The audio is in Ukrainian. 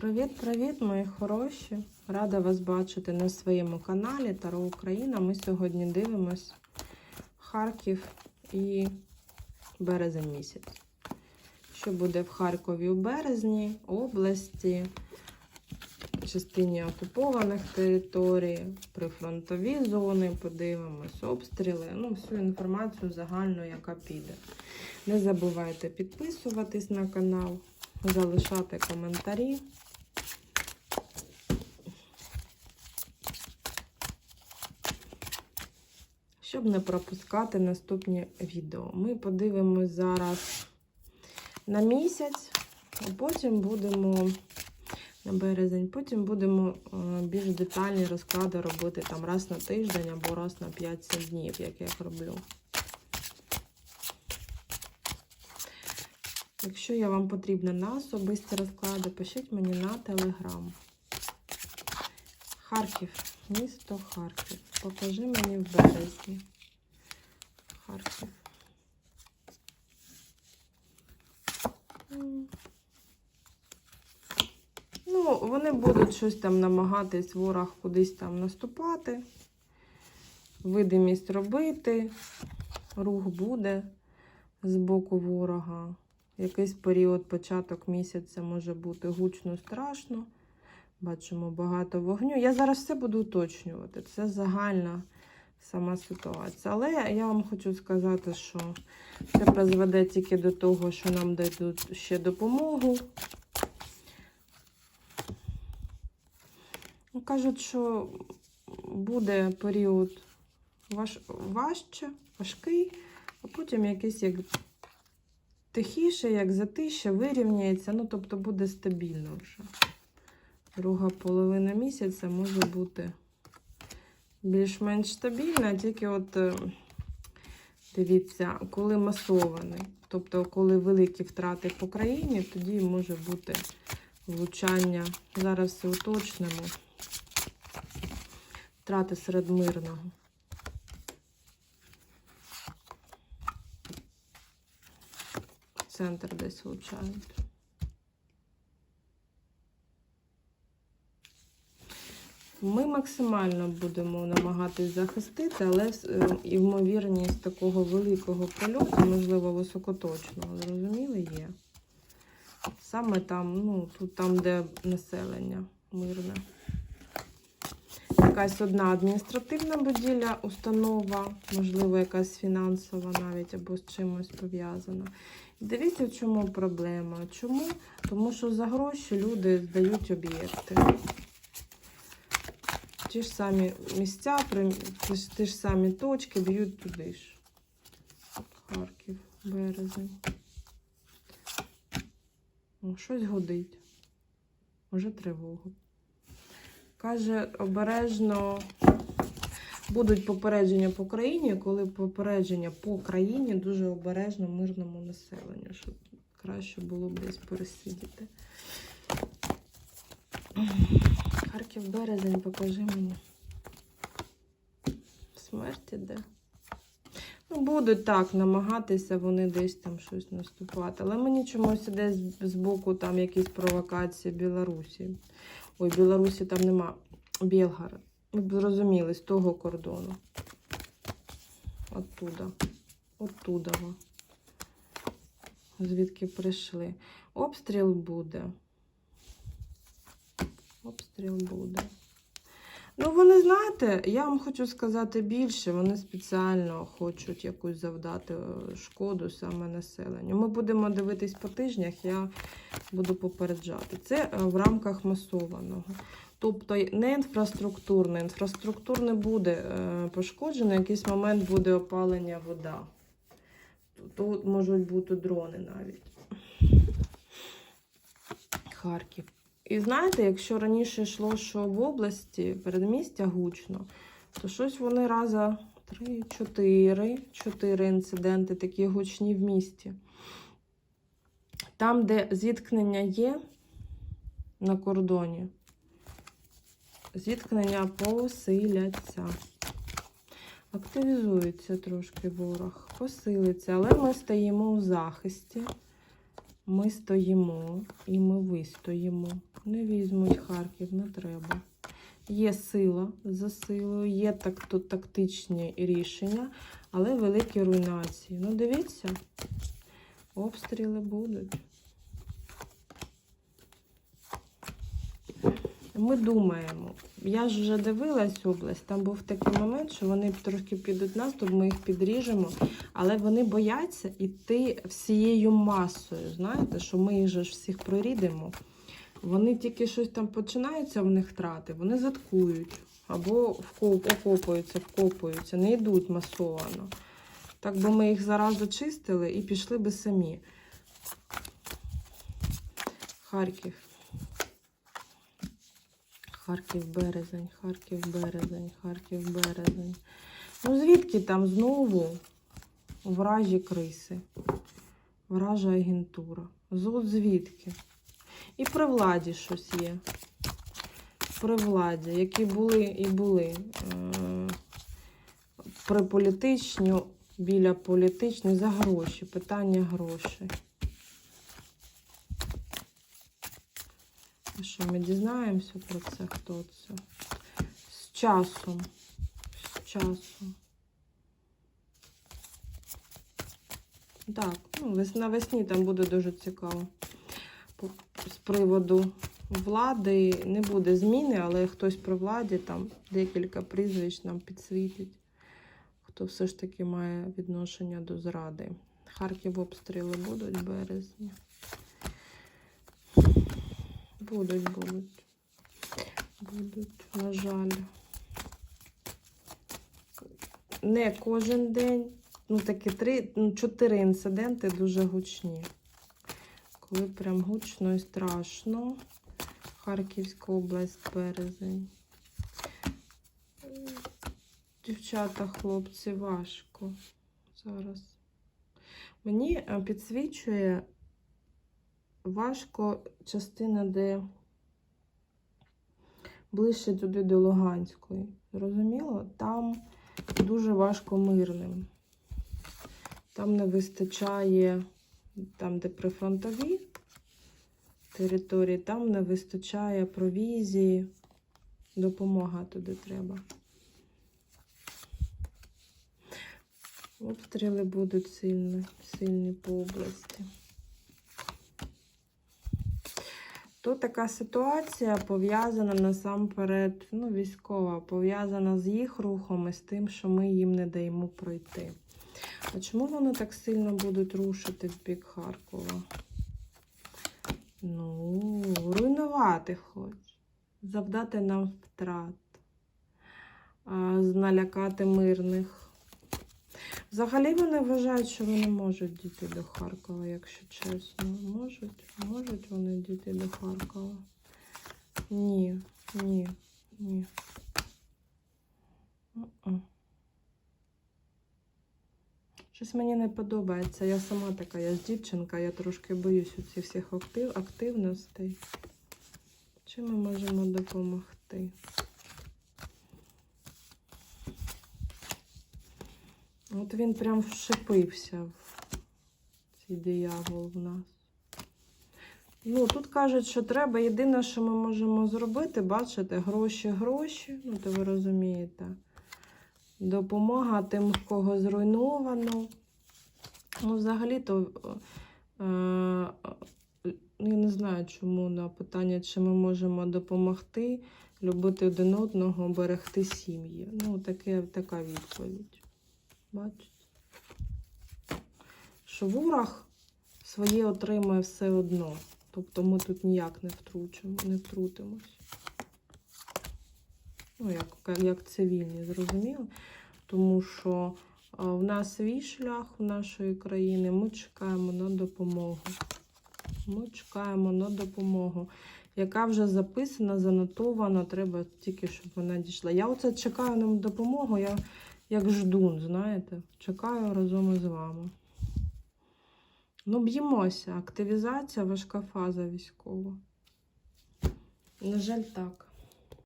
Привіт-привіт, мої хороші! Рада вас бачити на своєму каналі Таро Україна. Ми сьогодні дивимось Харків і березень місяць. Що буде в Харкові у березні, області, частині окупованих територій, прифронтові зони, подивимось, обстріли, ну, всю інформацію загальну, яка піде. Не забувайте підписуватись на канал, залишати коментарі. Щоб не пропускати наступні відео. Ми подивимось зараз на місяць, а потім будемо на березень, потім будемо е, більш детальні розклади робити там раз на тиждень або раз на 5-7 днів, як я роблю. Якщо я вам потрібна на особисті розклади, пишіть мені на телеграм. Харків, місто Харків. Покажи мені в березні. Харків. Ну, вони будуть щось там намагатись ворог кудись там наступати, видимість робити, рух буде з боку ворога. Якийсь період, початок місяця може бути гучно страшно. Бачимо багато вогню. Я зараз все буду уточнювати. Це загальна сама ситуація. Але я вам хочу сказати, що це призведе тільки до того, що нам дадуть ще допомогу. Кажуть, що буде період важ... важче, важкий, а потім якийсь як тихіше, як затише, вирівняється. Ну, тобто буде стабільно вже друга половина місяця може бути більш-менш стабільна, тільки от е, дивіться, коли масований, тобто коли великі втрати по країні, тоді може бути влучання. Зараз все уточнимо. Втрати серед мирного. Центр десь влучають. Ми максимально будемо намагатись захистити, але е, ймовірність такого великого прольоту, можливо, високоточного, зрозуміли, є. Саме там, ну, тут там, де населення мирне. Якась одна адміністративна будівля, установа, можливо, якась фінансова навіть або з чимось пов'язана. Дивіться, в чому проблема. Чому? Тому що за гроші люди здають об'єкти. Ті ж самі місця, ті ж, самі точки б'ють туди ж. Харків, березень. Щось годить. Може, тривогу. Каже, обережно будуть попередження по країні, коли попередження по країні дуже обережно мирному населенню, щоб краще було б десь пересидіти. Харків березень, покажи мені. Смерть іде. Ну, будуть так намагатися вони десь там щось наступати. Але мені чомусь іде з, боку там якісь провокації Білорусі. Ой, Білорусі там нема. Білгар. Ви б зрозуміли, з того кордону. Оттуда. Оттуда. Звідки прийшли. Обстріл буде. Обстріл буде. Ну, вони, знаєте, я вам хочу сказати більше, вони спеціально хочуть якусь завдати е, шкоду саме населенню. Ми будемо дивитись по тижнях, я буду попереджати. Це е, в рамках масованого. Тобто не інфраструктурне. Інфраструктурне буде е, пошкоджено, якийсь момент буде опалення вода. Тут можуть бути дрони навіть. Харків. І знаєте, якщо раніше йшло, що в області передмістя гучно, то щось вони раза 3-4 4 інциденти такі гучні в місті. Там, де зіткнення є на кордоні, зіткнення посиляться. Активізується трошки ворог, посилиться, але ми стоїмо у захисті. Ми стоїмо і ми вистоїмо. Не візьмуть Харків, не треба. Є сила за силою, є так, то, тактичні рішення, але великі руйнації. Ну, дивіться, обстріли будуть. Ми думаємо. Я ж вже дивилась область, там був такий момент, що вони трошки підуть наступ, ми їх підріжемо, але вони бояться йти всією масою. Знаєте, що ми їх же ж всіх прорідемо. Вони тільки щось там починаються в них трати, вони заткують або вкоп, окопуються, вкопуються, не йдуть масовано. Так би ми їх зараз очистили і пішли би самі. Харків. Харків березень, Харків березень, Харків березень. Ну звідки там знову вражі криси, вража агентура? Зод звідки? І при владі щось є. При владі, які були і були. Е, При політичню, біля політичної, за гроші, питання грошей. Що ми дізнаємося про це? Хто це? З часом. З часом. Так, ну, навесні там буде дуже цікаво. З приводу влади не буде зміни, але хтось при владі, там декілька прізвищ нам підсвітить, хто все ж таки має відношення до зради. Харків обстріли будуть в березні. Будуть, будуть. Будуть, на жаль. Не кожен день. Ну, такі три, ну, чотири інциденти дуже гучні. Коли прям гучно і страшно. Харківська область, березень. Дівчата, хлопці, важко зараз. Мені е, підсвічує важко частина, де ближче туди до Луганської. Зрозуміло? Там дуже важко мирним. Там не вистачає, там, де прифронтові території, там не вистачає провізії, допомога туди треба. Обстріли будуть сильні, сильні по області. Тут така ситуація пов'язана насамперед, ну, військова, пов'язана з їх рухом і з тим, що ми їм не даємо пройти. А чому вони так сильно будуть рушити в бік Харкова? Ну, руйнувати хоч, завдати нам втрат, налякати мирних. Взагалі вони вважають, що вони можуть дійти до Харкова, якщо чесно. Можуть, можуть вони дійти до Харкова. Ні, ні, ні. Щось мені не подобається. Я сама така, я ж дівчинка, я трошки боюсь у цих всіх актив, активностей. Чим ми можемо допомогти? От він прям вшипився в цей диявол в нас. Ну, тут кажуть, що треба. Єдине, що ми можемо зробити, бачите, гроші, гроші, ну, то ви розумієте. Допомога тим, в кого зруйновано. Ну, взагалі-то, е, е, я не знаю, чому на питання, чи ми можемо допомогти, любити один одного, берегти сім'ї. Ну, таке, така відповідь. Бачите? Що ворог своє отримує все одно. Тобто ми тут ніяк не втручимо, не втрутимось. Ну, як, як цивільні, зрозуміло. Тому що в нас свій шлях в нашої країни, ми чекаємо на допомогу. Ми чекаємо на допомогу, яка вже записана, занотована, треба тільки, щоб вона дійшла. Я оце чекаю на допомогу, я як ждун, знаєте, чекаю разом із вами. Ну, б'ємося. Активізація, важка фаза військова. На жаль, так.